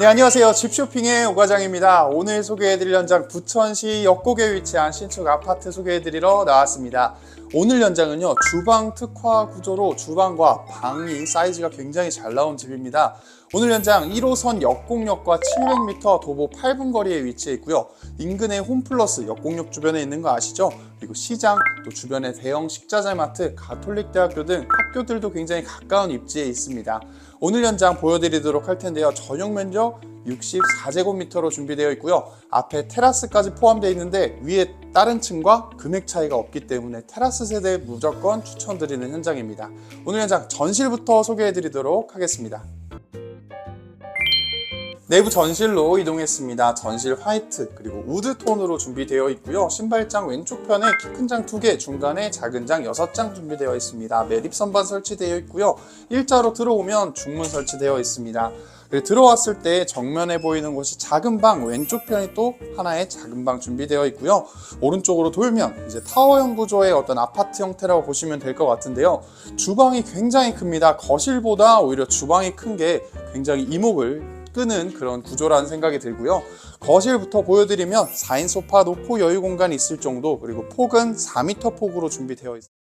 네, 안녕하세요. 집쇼핑의 오과장입니다. 오늘 소개해드릴 현장 부천시 역곡에 위치한 신축 아파트 소개해드리러 나왔습니다. 오늘 현장은요, 주방 특화 구조로 주방과 방이 사이즈가 굉장히 잘 나온 집입니다. 오늘 현장 1호선 역곡역과 700m 도보 8분 거리에 위치해 있고요. 인근에 홈플러스 역곡역 주변에 있는 거 아시죠? 그리고 시장, 또 주변에 대형 식자재마트, 가톨릭대학교 등 학교들도 굉장히 가까운 입지에 있습니다. 오늘 현장 보여드리도록 할 텐데요. 전용 면적 64제곱미터로 준비되어 있고요. 앞에 테라스까지 포함되어 있는데 위에 다른 층과 금액 차이가 없기 때문에 테라스 세대 무조건 추천드리는 현장입니다. 오늘 현장 전실부터 소개해드리도록 하겠습니다. 내부 전실로 이동했습니다. 전실 화이트 그리고 우드 톤으로 준비되어 있고요. 신발장 왼쪽 편에 키 큰 장 2개, 중간에 작은 장 6장 준비되어 있습니다. 매립 선반 설치되어 있고요. 일자로 들어오면 중문 설치되어 있습니다. 들어왔을 때 정면에 보이는 곳이 작은 방, 왼쪽 편에 또 하나의 작은 방 준비되어 있고요. 오른쪽으로 돌면 이제 타워형 구조의 어떤 아파트 형태라고 보시면 될 것 같은데요. 주방이 굉장히 큽니다. 거실보다 오히려 주방이 큰 게 굉장히 이목을 끄는 그런 구조라는 생각이 들고요. 거실부터 보여드리면 4인 소파 놓고 여유 공간이 있을 정도 그리고 폭은 4m 폭으로 준비되어 있습니다.